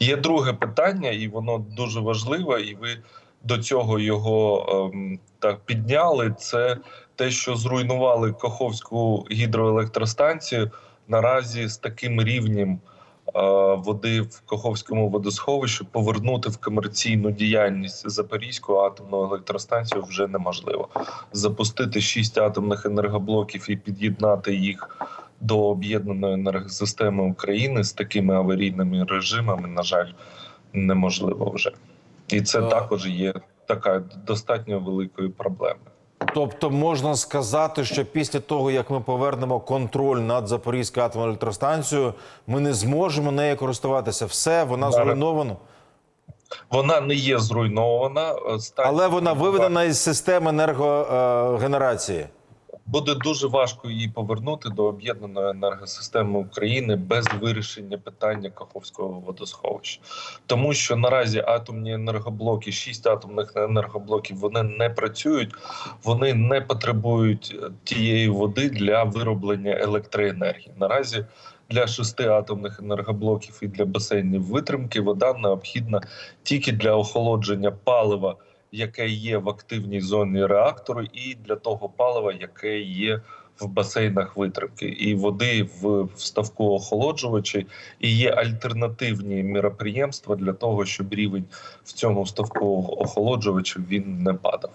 Є друге питання, і воно дуже важливе, і ви до цього його ем, так підняли. Це те, що зруйнували Каховську гідроелектростанцію наразі з таким рівнем е, води в Каховському водосховищі повернути в комерційну діяльність Запорізьку атомну електростанцію вже неможливо. Запустити шість атомних енергоблоків і під'єднати їх до об'єднаної енергосистеми України з такими аварійними режимами, на жаль, неможливо вже. І це Так. також є така достатньо великою проблемою. Тобто можна сказати, що після того, як ми повернемо контроль над Запорізькою атомною електростанцією, ми не зможемо нею користуватися. Все, вона зруйнована. Вона не є зруйнована, е, Але вона виведена із системи енергогенерації. Буде дуже важко її повернути до об'єднаної енергосистеми України без вирішення питання Каховського водосховища, тому що наразі атомні енергоблоки, шість атомних енергоблоків, вони не працюють, вони не потребують е, тієї води для вироблення електроенергії. Наразі для шести атомних енергоблоків і для басейнів витримки вода необхідна тільки для охолодження палива яке є в активній зоні реактору, і для того палива, яке є в басейнах витримки, і води в вставку охолоджувачі, і є альтернативні міроприємства для того, щоб рівень в цьому вставку охолоджувачі він не падав.